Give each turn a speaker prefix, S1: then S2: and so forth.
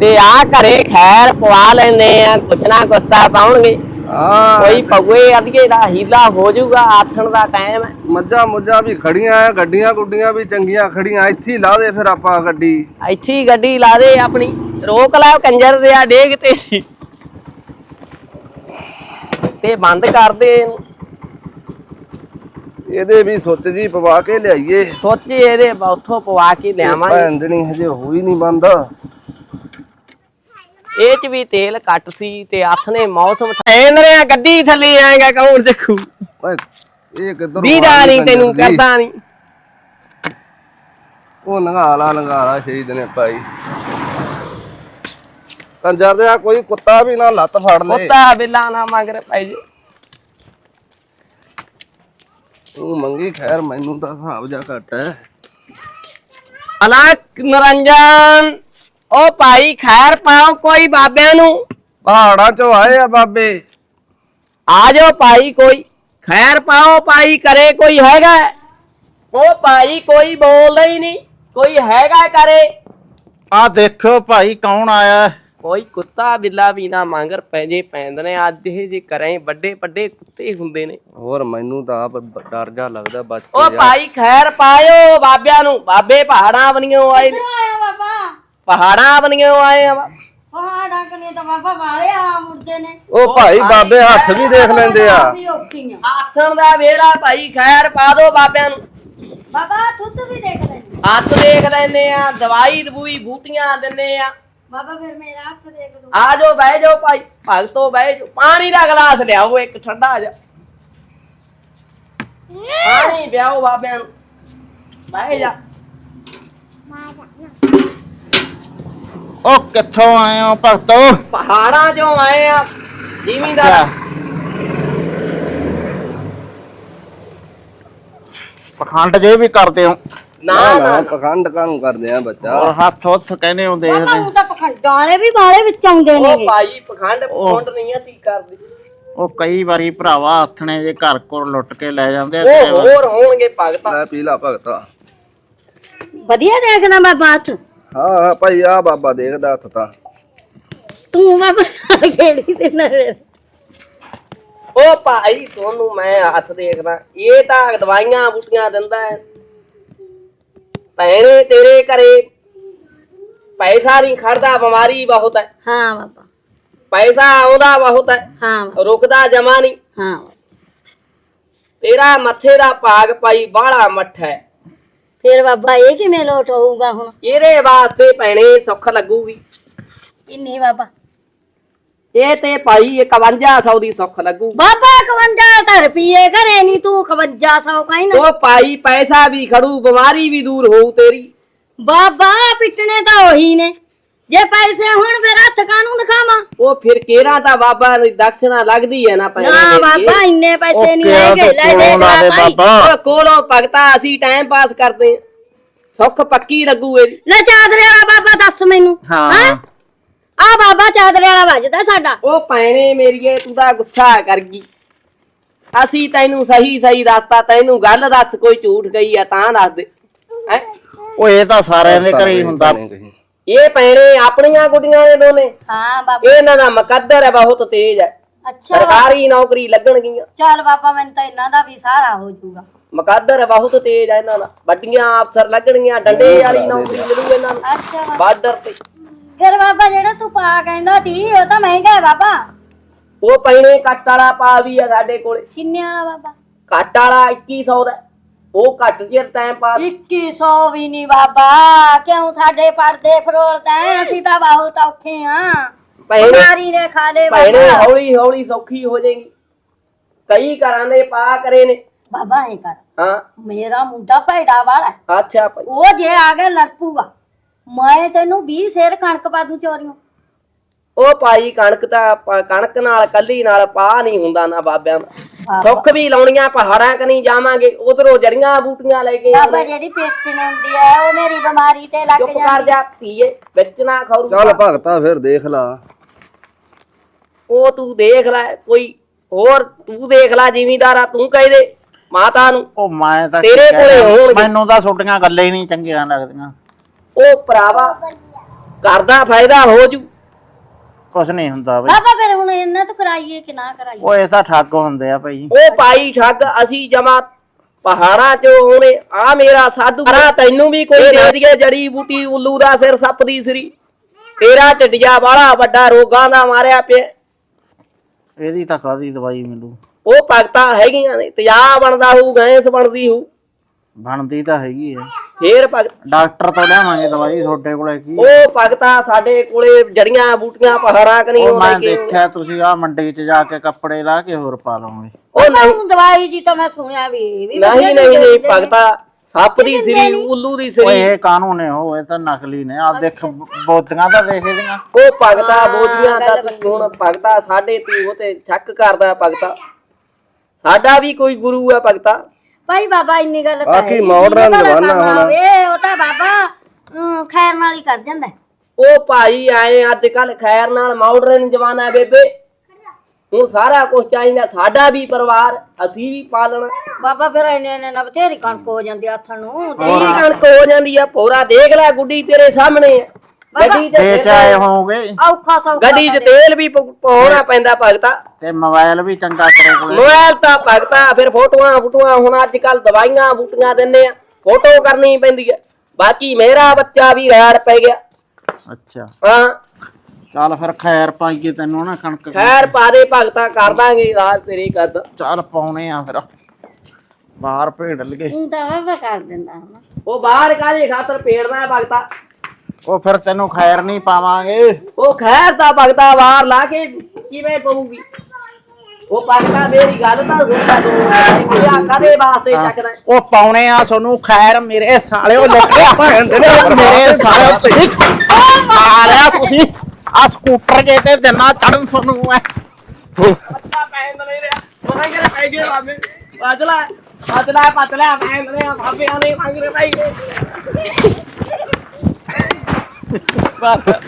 S1: ਤੇ ਆ ਘਰੇ ਖੈਰ ਪਵਾ ਲੈਂਦੇ ਆ ਕੁਛ ਨਾ ਕੁਛ ਤਾਂ ਪਾਉਣਗੇ।
S2: ਹਾਂ
S1: ਕੋਈ ਪਗਵੇ ਅਧੀਏ ਦਾ ਹੀਲਾ ਹੋ ਜਾਊਗਾ ਆਥਣ ਦਾ ਟਾਈਮ ਹੈ।
S2: ਮੱਝਾਂ ਮੁੱਝਾਂ ਵੀ ਖੜੀਆਂ ਆ ਗੱਡੀਆਂ ਗੁੱਡੀਆਂ ਵੀ ਚੰਗੀਆਂ ਖੜੀਆਂ ਇੱਥੇ ਹੀ ਲਾ ਦੇ ਫਿਰ ਆਪਾਂ ਗੱਡੀ।
S1: ਇੱਥੇ ਹੀ ਗੱਡੀ ਲਾ ਦੇ ਆਪਣੀ ਰੋਕ ਲੈ ਉਹ ਕੰਜਰ ਦੇ ਆ ਡੇਗ ਤੇ। ਸੀ ਤੇ ਬੰਦ ਕਰ ਦੇ।
S2: ਇਹਦੇ ਵੀ ਸੁੱਚ ਜੀ ਪਵਾ ਕੇ ਲਿਆਈਏ।
S1: ਸੋਚੀ ਇਹਦੇ ਉੱਥੋਂ ਪਵਾ ਕੇ ਲਿਆਵਾਂਗੇ
S2: ਭੈਣ ਜਣੀ ਹਜੇ ਹੋਈ ਨਹੀਂ ਬੰਦ।
S1: ਇਹ ਚ ਵੀ ਤੇਲ ਘੱਟ ਸੀ ਤੇ ਹੱਥ ਨੇ ਮੌਸਮ ਠੇਂਦਰਿਆ ਗੱਡੀ ਥੱਲੇ ਆਏਗਾ ਕੌਣ ਦੇਖੂ?
S2: ਓਏ ਇਹ ਕਿੱਧਰ
S1: ਵੀਰਾ ਨਹੀਂ ਤੈਨੂੰ ਕਰਦਾ ਨਹੀਂ।
S2: ਉਹ ਲੰਘਾ ਲਾ ਲੰਘਾ ਲਾ ਸ਼ਹੀਦ ਨੇ ਭਾਈ। ਕੰਜਰ ਦੇ ਕੋਈ ਕੁੱਤਾ ਵੀ ਨਾ ਲੱਤ ਫੜ ਲੇ।
S1: ਕੁੱਤਾ ਬਿੱਲਾ ਨਾ ਮਗਰ ਪੈ ਜੇ।
S2: ਤੂੰ ਮੰਗੀ ਖੈਰ ਮੈਨੂੰ ਤਾਂ ਹਿਸਾਬ ਜਾ ਘੱਟ ਹੈ।
S1: ਅਲਕ ਨਰੰਜਨ ਉਹ ਭਾਈ ਖੈਰ ਪਾਓ ਕੋਈ ਬਾਬਿਆਂ ਨੂੰ।
S2: ਪਹਾੜਾਂ ਚੋਂ ਆਏ ਆ ਬਾਬੇ।
S1: ਆ ਜਾਓ ਭਾਈ ਕੋਈ। ਖੈਰ ਪਾਓ ਭਾਈ ਕਰੇ ਕੋਈ ਹੈਗਾ। ਉਹ ਭਾਈ ਕੋਈ ਬੋਲਦਾ ਹੀ ਨਹੀਂ ਕੋਈ ਹੈਗਾ ਕਰੇ।
S3: ਆ ਦੇਖੋ ਭਾਈ ਕੌਣ ਆਇਆ ਹੈ?
S1: ਕੋਈ ਕੁੱਤਾ ਬਿੱਲਾ ਵੀ ਨਾ ਮੰਗਰ ਪੈਜੇ ਪੈਂਦੇ ਨੇ ਅੱਜ ਇਹ ਜੇ ਕਰੇ ਵੱਡੇ ਵੱਡੇ ਕੁੱਤੇ ਹੁੰਦੇ ਨੇ।
S2: ਹੋਰ ਮੈਨੂੰ ਤਾਂ ਆਪ ਡਰ ਜਾ ਲੱਗਦਾ ਬਚ
S1: ਉਹ ਭਾਈ ਖੈਰ ਪਾਇਓ ਬਾਬਿਆਂ ਨੂੰ ਬਾਬੇ ਪਹਾੜਾਂ ਬਣੀਓ ਆਏ ਨੇ।
S4: ਆਇਆ ਬਾਬਾ?
S1: ਪਹਾੜਾਂ ਬਣੀਓ ਆਏ ਆ
S4: ਪਹਾੜਾਂ ਕਨੇ ਤਾਂ ਬਾਬਾ ਵਾਲੇ ਆ ਮੁਰਦੇ ਨੇ।
S2: ਉਹ ਭਾਈ ਬਾਬੇ ਹੱਥ ਵੀ ਦੇਖ ਲੈਂਦੇ ਆ।
S4: ਵੀ ਔਖੀਆਂ।
S1: ਆਥਣ ਦਾ ਵੇਲਾ ਭਾਈ ਖੈਰ ਪਾ ਦੋ ਬਾਬਿਆਂ ਨੂੰ।
S4: ਬਾਬਾ ਤੁੱਤ ਵੀ ਦੇਖ ਲੈਂਦੀ।
S1: ਹੱਥ ਦੇਖ ਲੈਨੇ ਆ ਦਵਾਈ ਦਬੂਈ ਬੂਟੀਆਂ ਦਿੰਨੇ ਆ।
S4: ਬਾਬਾ ਫਿਰ ਮੇਰਾ ਹੱਥ ਦੇਖ ਦੋ
S1: ਆ ਜਾਓ ਬਹਿ ਜਾਓ ਭਾਈ ਭਗਤੋ ਬਹਿ ਜਾਓ। ਪਾਣੀ ਦਾ ਗਲਾਸ ਲਿਆਓ ਇੱਕ ਠੰਡਾ ਜਿਹਾ। ਪਾਣੀ ਪਿਆਓ ਬਾਬਿਆਂ ਨੂੰ। ਬਹਿ ਜਾ।
S3: ਉਹ ਕਿੱਥੋਂ ਆਏ ਹੋ ਭਗਤੋ?
S1: ਪਹਾੜਾਂ ਚੋਂ ਆਏ ਆ। ਜ਼ਿਮੀਂਦਾਰ।
S3: ਪਖੰਡ ਜੇ ਵੀ ਕਰਦੇ ਹੋ।
S1: ਨਾ
S2: ਨਾ ਪਖੰਡ ਕਾਹਨੂੰ ਕਰਦੇ ਆ ਬੱਚਾ।
S3: ਔਰ ਹੱਥ ਉੱਥ ਕਹਿੰਦੇ ਹੋ ਦੇਖਦੇ।
S4: ਉਹ ਤਾਂ ਪਖੰਡਾਂ ਵਾਲੇ ਵੀ ਵਾਲੇ ਵਿੱਚ ਆਉਂਦੇ
S1: ਉਹ
S4: ਨੇ
S1: ਭਾਈ ਪਖੰਡ ਪਖੰਡ ਨਹੀਂ ਅਸੀਂ ਕਰਦੇ।
S3: ਉਹ ਕਈ ਵਾਰੀ ਭਰਾਵਾ ਹੱਥ ਨੇ ਜੇ ਘਰ ਕੋਲ ਲੁੱਟ ਕੇ ਲੈ ਜਾਂਦੇ ਆ
S1: ਉਹ
S3: ਤੇ
S1: ਹੋਰ ਹੋਣਗੇ ਭਗਤਾ।
S2: ਲੈ ਪੀ ਲਾ ਭਗਤਾ।
S4: ਵਧੀਆ ਦੇਖਦਾ ਬਾਬਾ ਹੱਥ।
S2: ਹਾਂ ਹਾਂ ਭਾਈ ਆ ਬਾਬਾ ਦੇਖਦਾ ਹੱਥ ਤਾਂ।
S4: ਤੂੰ ਬਾਬਾ ਖੇੜੀ ਤੇ ਨਾ
S1: ਉਹ ਭਾਈ ਤੁਹਾਨੂੰ ਮੈਂ ਹੱਥ ਦੇਖਦਾ। ਇਹ ਤਾਂ ਦਵਾਈਆਂ ਬੂਟੀਆਂ ਦਿੰਦਾ ਹੈ। ਭੈਣੇ ਤੇਰੇ ਘਰੇ ਪੈਸਾ ਨਹੀਂ ਖੜਦਾ ਬਿਮਾਰੀ ਬਹੁਤ ਹੈ।
S4: ਹਾਂ ਬਾਬਾ।
S1: ਪੈਸਾ ਆਉਂਦਾ ਬਹੁਤ ਹੈ।
S4: ਹਾਂ।
S1: ਰੁਕਦਾ ਜਮਾ ਨਹੀਂ।
S4: ਹਾਂ।
S1: ਤੇਰਾ ਮੱਥੇ ਦਾ ਭਾਗ ਪਾਈ ਬਾਹਲਾ ਮੱਠ ਹੈ।
S4: ਫਿਰ ਬਾਬਾ ਇਹ ਕਿਵੇਂ ਲੋਟ ਹੋਊਗਾ ਹੁਣ?
S1: ਇਹਦੇ ਵਾਸਤੇ ਭੈਣੇ ਸੁੱਖ ਲੱਗੂਗੀ।
S4: ਕਿੰਨੀ ਬਾਬਾ?
S1: ਇਹ ਤੇ ਭਾਈ 5100 ਦੀ ਸੁੱਖ ਲੱਗੂ
S4: ਬਾਬਾ 51 ਤਾਂ ਰੁਪਏ ਘਰੇ ਨਹੀਂ ਤੂੰ 5100 ਕਹਿਣਾ
S1: ਉਹ ਭਾਈ ਪੈਸਾ ਵੀ ਖੜੂ ਬਿਮਾਰੀ ਵੀ ਦੂਰ ਹੋਊ ਤੇਰੀ।
S4: ਬਾਬਾ ਪਿੱਟਣੇ ਤਾਂ ਉਹੀ ਨੇ। ਜੇ ਪੈਸੇ ਹੁਣ ਫਿਰ ਹੱਥ ਕਾਨੂੰ ਦਿਖਾਵਾਂ
S1: ਉਹ ਫਿਰ ਕੇਰਾ ਤਾਂ ਬਾਬਾ ਦੀ ਦਕਸ਼ਨਾ ਲੱਗਦੀ ਹੈ ਨਾ ਭੈਣੇ
S4: ਨਾ। ਬਾਬਾ ਇੰਨੇ ਪੈਸੇ ਨਹੀਂ ਹੈਗੇ। ਲੈ
S3: ਦੇ ਬਾਬਾ।
S1: ਉਹ ਕੋਲੋਂ ਭਗਤਾ ਅਸੀਂ ਟਾਈਮ ਪਾਸ ਕਰਦੇ ਹਾਂ। ਸੁੱਖ ਪੱਕੀ ਲੱਗੂ ਇਹਦੀ
S4: ਲੈ ਚਾਦਰੇ ਵਾਲਾ ਬਾਬਾ ਦੱਸ ਮੈਨੂੰ।
S3: ਹਾਂ।
S4: ਆ ਬਾਬਾ ਚਾਦਰੇ ਵਾਲਾ ਵੱਜਦਾ ਸਾਡਾ।
S1: ਉਹ ਭੈਣੇ ਮੇਰੀਏ ਤੂੰ ਤਾਂ ਗੁੱਸਾ ਕਰ ਗਈ। ਅਸੀਂ ਤੈਨੂੰ ਸਹੀ ਸਹੀ ਦੱਸਤਾ ਤੈਨੂੰ ਗੱਲ ਦੱਸ ਕੋਈ ਝੂਠ ਗਈ ਆ ਤਾਂ ਦੱਸ ਦੇ। ਹੈ?
S3: ਉਹ ਇਹ ਤਾਂ ਸਾਰਿਆਂ ਦੇ ਘਰੇ ਹੀ ਹੁੰਦਾ।
S1: ਇਹ ਭੈਣੇ ਆਪਣੀਆਂ ਗੁੱਡੀਆਂ ਨੇ ਦੋਨੇ।
S4: ਹਾਂ ਬਾਬਾ।
S1: ਇਹਨਾਂ ਦਾ ਮੁਕੱਦਰ ਹੈ ਬਹੁਤ ਤੇਜ਼ ਹੈ।
S4: ਅੱਛਾ।
S1: ਸਰਕਾਰੀ ਨੌਕਰੀ ਲੱਗਣਗੀਆਂ।
S4: ਚੱਲ ਬਾਬਾ ਮੈਨੂੰ ਤਾਂ ਇਹਨਾਂ ਦਾ ਵੀ ਸਹਾਰਾ ਹੋ ਜਾਊਗਾ।
S1: ਮੁਕੱਦਰ ਹੈ ਬਹੁਤ ਤੇਜ਼ ਹੈ ਇਹਨਾਂ ਦਾ। ਵੱਡੀਆਂ ਅਫਸਰ ਲੱਗਣਗੀਆਂ ਡੰਡੇ ਵਾਲੀ ਨੌਕਰੀ ਮਿਲੂ ਇਹਨਾਂ ਨੂੰ।
S4: ਅੱਛਾ ਬਾਬਾ।
S1: ਬਾਰਡਰ ਤੇ।
S4: ਫਿਰ ਬਾਬਾ ਜਿਹੜਾ ਤੂੰ ਪਾ ਕਹਿੰਦਾ ਤੀ ਉਹ ਤਾਂ ਮਹਿੰਗਾ ਹੈ ਬਾਬਾ।
S1: ਉਹ ਭੈਣੇ ਕੱਟ ਵਾਲਾ ਪਾ ਵੀ ਆ ਸਾਡੇ ਕੋਲੇ।
S4: ਕਿੰਨੇ ਵਾਲਾ ਬਾਬਾ?
S1: ਕੱਟ ਵਾਲਾ 2100 ਦਾ। ਉਹ ਘੱਟ ਚਿਰ ਟਾਈਮ ਪਾਸ
S4: 2100 ਵੀ ਨਹੀਂ ਬਾਬਾ ਕਿਉਂ ਸਾਡੇ ਪਰਦੇ ਫਰੋਲਦਾ ਹੈ? ਅਸੀਂ ਤਾਂ ਬਹੁਤ ਔਖੇ ਆ।
S1: ਭੈਣੇ
S4: ਬਿਮਾਰੀ ਨੇ ਖਾ ਲੇ
S1: ਭੈਣੇ
S4: ਬਾਬਾ।
S1: ਹੌਲੀ ਹੌਲੀ ਸੌਖੀ ਹੋ ਜਾਏਗੀ। ਕਈ ਘਰਾਂ ਦੇ ਪਾ ਕਰੇ ਨੇ।
S4: ਬਾਬਾ ਇਹ ਕਰ।
S1: ਹਾਂ।
S4: ਮੇਰਾ ਮੁੰਡਾ ਭੈੜਾ ਵਾਲਾ ਹੈ।
S1: ਅੱਛਾ ਭਾਈ।
S4: ਉਹ ਜੇ ਆ ਗਿਆ ਲੜਪੂਗਾ ਮੈਂ ਤੈਨੂੰ 20 ਸੇਰ ਕਣਕ ਪਾ ਦੂੰ ਚੋਰੀਆਂ
S1: ਉਹ ਭਾਈ ਕਣਕ ਤਾਂ ਪ- ਕਣਕ ਨਾਲ ਕੱਲੀ ਨਾਲ ਪਾ ਨਹੀਂ ਹੁੰਦਾ ਨਾ ਬਾਬਿਆਂ ਦਾ। ਸੁੱਖ ਵੀ ਲਾਉਣੀਆਂ ਪਹਾੜਾਂ ਕਨੀ ਜਾਵਾਂਗੇ ਉਧਰੋਂ ਜੜੀਆਂ ਬੂਟੀਆਂ ਲੈ ਕੇ
S4: ਬਾਬਾ ਜਿਹੜੀ ਪੇਟਸਨ ਹੁੰਦੀ ਹੈ ਉਹ ਮੇਰੀ ਬਿਮਾਰੀ ਤੇ ਲੱਗ
S1: ਚੁੱਪ ਕਰ
S4: ਜਾਂਦੀ।
S1: ਜਾ ਧੀਏ ਵਿੱਚ ਨਾ ਖੌਰੂ
S2: ਚੱਲ ਭਗਤਾ ਫਿਰ ਦੇਖ ਲਾ।
S1: ਉਹ ਤੂੰ ਦੇਖ ਲੈ ਕੋਈ ਹੋਰ ਤੂੰ ਦੇਖ ਲੈ ਜ਼ਿਮੀਦਾਰਾ ਤੂੰ ਕਹਿ ਦੇ ਮਾਤਾ ਨੂੰ।
S3: ਉਹ ਮੈਂ ਤਾਂ
S1: ਤੇਰੇ
S3: ਕੀ
S1: ਕੋਲੇ
S3: ਕਹਿਣਾ,
S1: ਹੋਣਗੇ।
S3: ਮੈਨੂੰ ਤਾਂ ਛੋਟੀਆਂ ਗੱਲਾਂ ਹੀ ਨਹੀਂ ਚੰਗੀਆਂ ਲੱਗਦੀਆਂ।
S1: ਉਹ ਭਰਾਵਾ ਕਰਦਾ ਫਾਇਦਾ ਹੋ ਜੂ।
S3: ਕੁਛ ਨਹੀਂ ਹੁੰਦਾ ਬਈ।
S4: ਬਾਬਾ ਫਿਰ ਹੁਣ ਇਹਨਾਂ ਤੋਂ ਕਰਾਈਏ ਕਿ ਨਾ ਕਰਾਈਏ?
S3: ਉਹ ਇਹ ਤਾਂ ਠੱਗ ਹੁੰਦੇ ਆ ਭਾਈ।
S1: ਉਹ ਪਾਈ ਠੱਗ ਅਸੀਂ ਜਮਾ ਪਹਾੜਾਂ ਚ ਉਹਨੇ ਆ ਮੇਰਾ ਸਾਧੂ। ਆ ਤੈਨੂੰ ਵੀ ਕੋਈ ਦੇ ਦਈਏ ਜੜੀ ਬੂਟੀ ਉੱਲੂ ਦਾ ਸਿਰ ਸੱਪ ਦੀ ਸਰੀ। ਤੇਰਾ ਢਿੱਡਿਆ ਬਾਲਾ ਵੱਡਾ ਰੋਗਾਂ ਦਾ ਮਾਰਿਆ ਪਿਆ।
S3: ਇਹਦੀ ਤਾਂ ਕਾਦੀ ਦਵਾਈ ਮਿਲੂ?
S1: ਉਹ ਭਗਤਾਂ ਹੈਗੀਆਂ ਨੇ ਤਿਆਬ ਬਣਦਾ ਹੋਊ ਗੈਸ ਬਣਦੀ ਹੋਊ।
S3: ਬਣਦੀ ਤਾਂ ਹੈਗੀ ਹੈ
S1: ਫੇਰ ਭਗਤ
S3: ਡਾਕਟਰ ਤੋਂ ਲਿਆਵਾਂਗੇ ਦਵਾਈ ਤੁਹਾਡੇ ਕੋਲੇ ਕੀ?
S1: ਉਹ ਭਗਤਾਂ ਸਾਡੇ ਕੋਲੇ ਜੜੀਆਂ ਬੂਟੀਆਂ ਪਹਾੜਾਂ ਕਨੀ
S3: ਉਹ ਮੈਂ ਦੇਖਿਆ ਤੁਸੀਂ ਆ ਮੰਡੀ 'ਚ ਜਾ ਕੇ ਕੱਪੜੇ ਲਾ ਕੇ ਹੋਰ ਪਾ ਲਓਗੇ।
S1: ਉਹ ਨਹੀਂ।
S4: ਦਵਾਈ ਜੀ ਤਾਂ ਮੈਂ ਸੁਣਿਆ ਵੀ ਇਹ ਵੀ
S1: ਨਹੀਂ ਨਹੀਂ ਨਹੀਂ। ਭਗਤਾ ਸੱਪ ਦੀ ਸਰੀ ਉੱਲੂ ਦੀ
S3: ਓਏ
S1: ਸਰੀ।
S3: ਇਹ ਕਾਨੂੰਨ ਨੇ ਉਹ ਇਹ ਤਾਂ ਨਕਲੀ ਨੇ। ਆ ਦੇਖ ਬੋਤੀਆਂ ਤਾਂ ਦੇਖ ਇਹਦੀਆਂ
S1: ਉਹ ਭਗਤਾ ਬੋਝੀਆਂ ਦਾ ਤੂੰ ਹੁਣ ਭਗਤਾ ਸਾਡੇ ਤੂੰ ਉਹ ਤੇ ਸ਼ੱਕ ਕਰਦਾ ਭਗਤਾ। ਸਾਡਾ ਵੀ ਕੋਈ ਗੁਰੂ ਆ ਭਗਤਾ।
S4: ਭਾਈ ਬਾਬਾ ਇੰਨੀ ਗੱਲ ਤਾਂ
S2: ਬਾਕੀ
S4: ਹੈ ਨੀ।
S2: modern
S4: ਜਿਹਦੇ ਭਲਾ
S2: ਜ਼ਮਾਨਾ ਹੁਣ।
S4: ਆਵੇ, ਉਹ ਤਾਂ ਬਾਬਾ ਖੈਰ ਨਾਲ ਹੀ ਕਰ ਜਾਂਦਾ।
S1: ਉਹ ਭਾਈ ਆਏ ਅੱਜ ਕੱਲ ਖੈਰ ਨਾਲ ਮਾਡਰਨ ਜ਼ਮਾਨਾ ਹੈ ਬੇਬੇ ਹੁਣ ਸਾਰਾ ਕੁਝ ਚਾਹੀਦਾ ਸਾਡਾ ਵੀ ਪਰਿਵਾਰ ਅਸੀਂ ਵੀ ਪਾਲਣਾ
S4: ਬਾਬਾ ਫਿਰ ਇਹਨੇ ਇਹਨੇ ਨਾ ਬਥੇਰੀ ਕਣਕ ਹੋ ਜਾਂਦੀ ਆ ਹੱਥਾਂ ਨੂੰ ਤੇ
S1: ਕਣਕ ਹੋ ਜਾਂਦੀ ਆ ਪੋਰਾ ਦੇਖ ਲੈ ਗੁੱਡੀ ਤੇਰੇ ਸਾਹਮਣੇ ਆ ਗੱਡੀ ਤੇ
S3: ਵੇਚ ਆਏ ਹੋਵੋਗੇ?
S4: ਔਖਾ ਸੌਖਾ
S1: ਗੱਡੀ 'ਚ ਤੇਲ ਵੀ ਪ- ਪਾਉਣਾ ਪੈਂਦਾ ਭਗਤਾ।
S3: ਤੇ ਮੋਬਾਈਲ ਵੀ ਚੰਗਾ ਕਰੇ ਕੋਲੇ।
S1: ਮੋਬਾਈਲ ਤਾਂ ਭਗਤਾ ਫਿਰ ਫੋਟੋਆਂ ਫੋਟੋਆਂ ਹੁਣ ਅੱਜ ਕੱਲ ਦਵਾਈਆਂ ਬੂਟੀਆਂ ਦਿੰਦੇ ਆ। ਫੋਟੋ ਕਰਨੀ ਪੈਂਦੀ ਆ। ਬਾਕੀ ਮੇਰਾ ਬੱਚਾ ਵੀ ਰੈੜ ਪੈ ਗਿਆ।
S3: ਅੱਛਾ।
S1: ਹਾਂ।
S3: ਚੱਲ ਫਿਰ ਖੈਰ ਪਾਈਏ ਤੈਨੂੰ ਨਾ ਕਣਕ
S1: ਖੈਰ ਪਾ ਦੇ ਭਗਤਾ ਕਰ ਦਾਂਗੇ ਰਾਜ ਤੇਰੀ ਕਰਦਾ
S3: ਚੱਲ ਪਾਉਣੇ ਆ ਫਿਰ। ਬਾਹਰ ਭੇੜ ਲਗੇ
S4: ਤੂੰ ਤਾਂ ਬਾਬਾ ਕਰ ਦਿੰਦਾ ਹਨਾ
S1: ਉਹ ਬਾਹਰ ਕਾਹਦੇ ਖਾਤਰ ਪੇੜਨਾ ਭਗਤਾ?
S3: ਉਹ ਫਿਰ ਤੈਨੂੰ ਖੈਰ ਨਹੀਂ ਪਾਵਾਂਗੇ।
S1: ਉਹ ਖੈਰ ਤਾਂ ਭਗਤਾ ਬਾਹਰ ਲਾ ਕੇ ਕਿਵੇਂ ਪਊਗੀ? ਉਹ ਭਗਤਾ ਮੇਰੀ ਗੱਲ ਤਾਂ ਸੁਣਦਾ ਤੂੰ। ਕਿਹਾ ਕਦੇ ਵਾਸਤੇ ਚੱਕਦਾ?
S3: ਉਹ ਪਾਉਣੇ ਆ ਸੋਨੂੰ ਖੈਰ ਮੇਰੇ ਸਾਲਿਓ ਲੱਗਿਆ ਮੇਰੇ ਸਾਲਿਓ ਤੁਸੀਂ ਮਾਰਿਆ ਤੁਸੀਂ। ਆ ਸਕੂਟਰ ਜੇ ਤੇ ਦਿਨਾ ਚੜਨ ਤੁਹਾਨੂੰ ਐ।
S1: ਪੱਤਾ ਪੈਣ ਨਹੀਂ ਰਿਹਾ। ਮੈਂ ਕਿਹਾ ਪੈ ਗਏ ਬਾਬੇ। ਪਤਲਾ ਪਤਲਾ ਪਤਲਾ ਪੈਣ ਰਿਹਾ। ਬਾਬੇ ਆਨੇ ਮੰਗ ਰਹੇ ਭਾਈ। fuck.